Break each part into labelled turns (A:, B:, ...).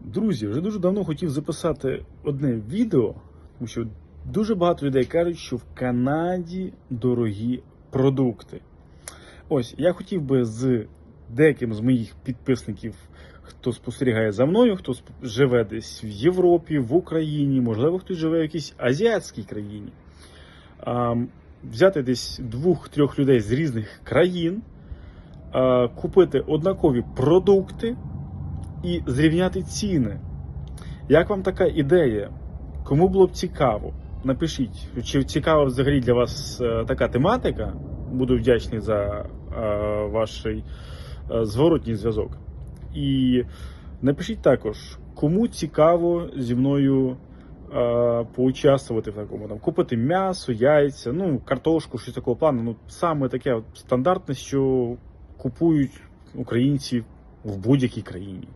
A: Друзі, вже дуже давно хотів записати одне відео, тому що дуже багато людей кажуть, що в Канаді дорогі продукти. Ось я хотів би з деяким з моїх підписників, хто спостерігає за мною, хто живе десь в Європі, в Україні, можливо, хтось живе в якійсь азіатській країні. Взяти десь двох-трьох людей з різних країн, купити однакові продукти і зрівняти ціни. Як вам така ідея? Кому було б цікаво? Напишіть, чи цікава взагалі для вас е, така тематика. Буду вдячний за е, ваш е, зворотній зв'язок. І напишіть також, кому цікаво зі мною поучаствувати в такому. Там, купити м'ясо, яйця, ну, картошку, щось такого плану. Ну, саме таке от стандартне, що купують українці в будь-якій країні.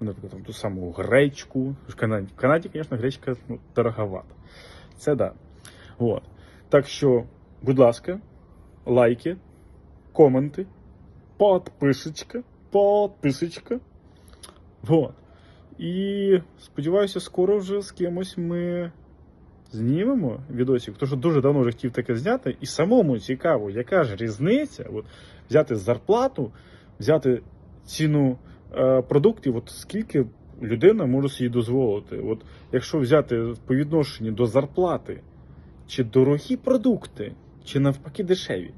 A: Ну, Наприклад, там ту саму гречку. В Канаді, в Канаді, звісно, гречка ну, дороговата. Це да. От. Так що, будь ласка, лайки, коменти, подписочка, подписочка. Вот. І сподіваюся, скоро вже з кимось ми знімемо відосик, тому що дуже давно вже хотів таке зняти, і самому цікаво, яка ж різниця от, взяти зарплату, взяти ціну продуктів, от скільки людина може собі дозволити. От, якщо взяти по відношенню до зарплати, чи дорогі продукти, чи навпаки дешеві.